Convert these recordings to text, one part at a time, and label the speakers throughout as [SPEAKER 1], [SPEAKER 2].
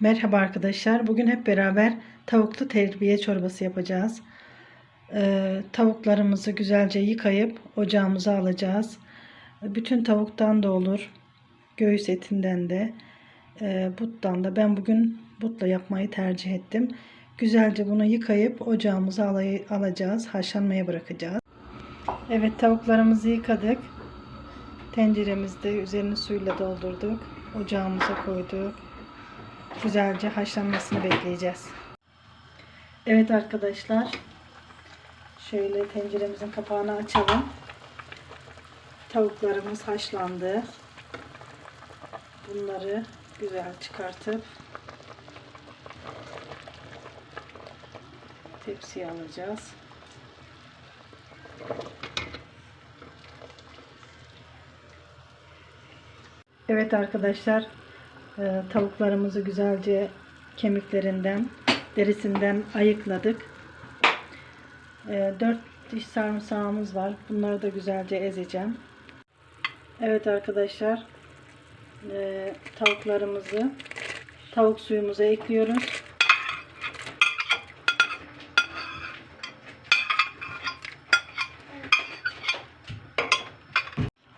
[SPEAKER 1] Merhaba arkadaşlar. Bugün hep beraber tavuklu terbiye çorbası yapacağız. Ee, tavuklarımızı güzelce yıkayıp ocağımıza alacağız. Bütün tavuktan da olur. Göğüs etinden de. e, buttan da. Ben bugün butla yapmayı tercih ettim. Güzelce bunu yıkayıp ocağımıza alay- alacağız. Haşlanmaya bırakacağız. Evet tavuklarımızı yıkadık. Tenceremizde üzerini suyla doldurduk. Ocağımıza koyduk güzelce haşlanmasını bekleyeceğiz. Evet arkadaşlar. Şöyle tenceremizin kapağını açalım. Tavuklarımız haşlandı. Bunları güzel çıkartıp tepsiye alacağız. Evet arkadaşlar ee, tavuklarımızı güzelce kemiklerinden, derisinden ayıkladık. Ee, 4 diş sarımsağımız var. Bunları da güzelce ezeceğim. Evet arkadaşlar. ee, tavuklarımızı tavuk suyumuza ekliyoruz.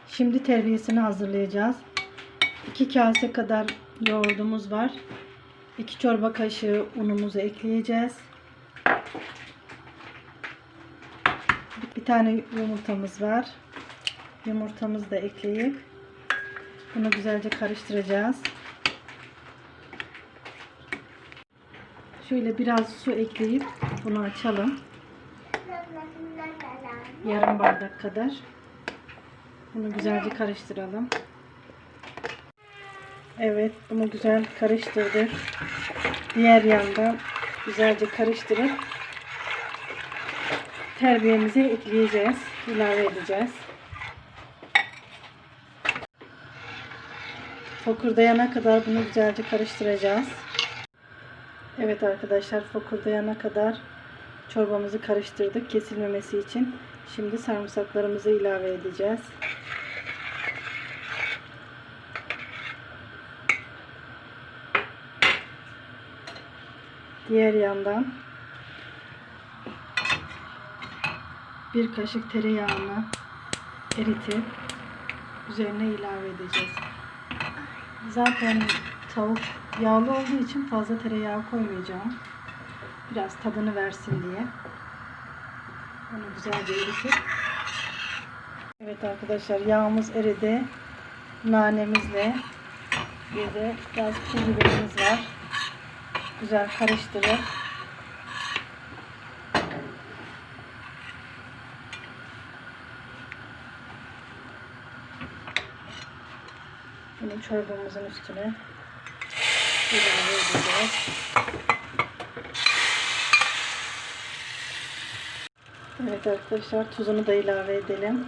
[SPEAKER 1] Şimdi terbiyesini hazırlayacağız. 2 kase kadar yoğurdumuz var. 2 çorba kaşığı unumuzu ekleyeceğiz. Bir tane yumurtamız var. Yumurtamızı da ekleyip bunu güzelce karıştıracağız. Şöyle biraz su ekleyip bunu açalım. Yarım bardak kadar. Bunu güzelce karıştıralım. Evet bunu güzel karıştırdık. Diğer yandan güzelce karıştırıp terbiyemizi ekleyeceğiz. ilave edeceğiz. Fokurdayana kadar bunu güzelce karıştıracağız. Evet arkadaşlar fokurdayana kadar çorbamızı karıştırdık kesilmemesi için. Şimdi sarımsaklarımızı ilave edeceğiz. Diğer yandan bir kaşık tereyağını eritip üzerine ilave edeceğiz. Zaten tavuk yağlı olduğu için fazla tereyağı koymayacağım. Biraz tadını versin diye. Onu güzelce eritip Evet arkadaşlar yağımız eridi. Nanemizle bir de biraz pul biberimiz var güzel karıştırıp bunu çorbamızın üstüne ilave. Evet arkadaşlar tuzunu da ilave edelim.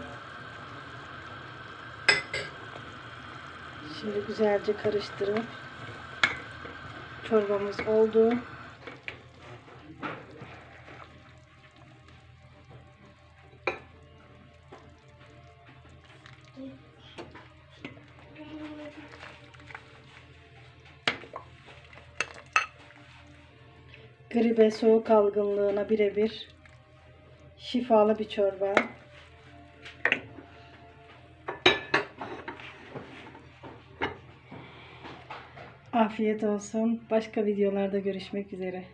[SPEAKER 1] Şimdi güzelce karıştırıp çorbamız oldu. Gribe soğuk algınlığına birebir şifalı bir çorba. Afiyet olsun. Başka videolarda görüşmek üzere.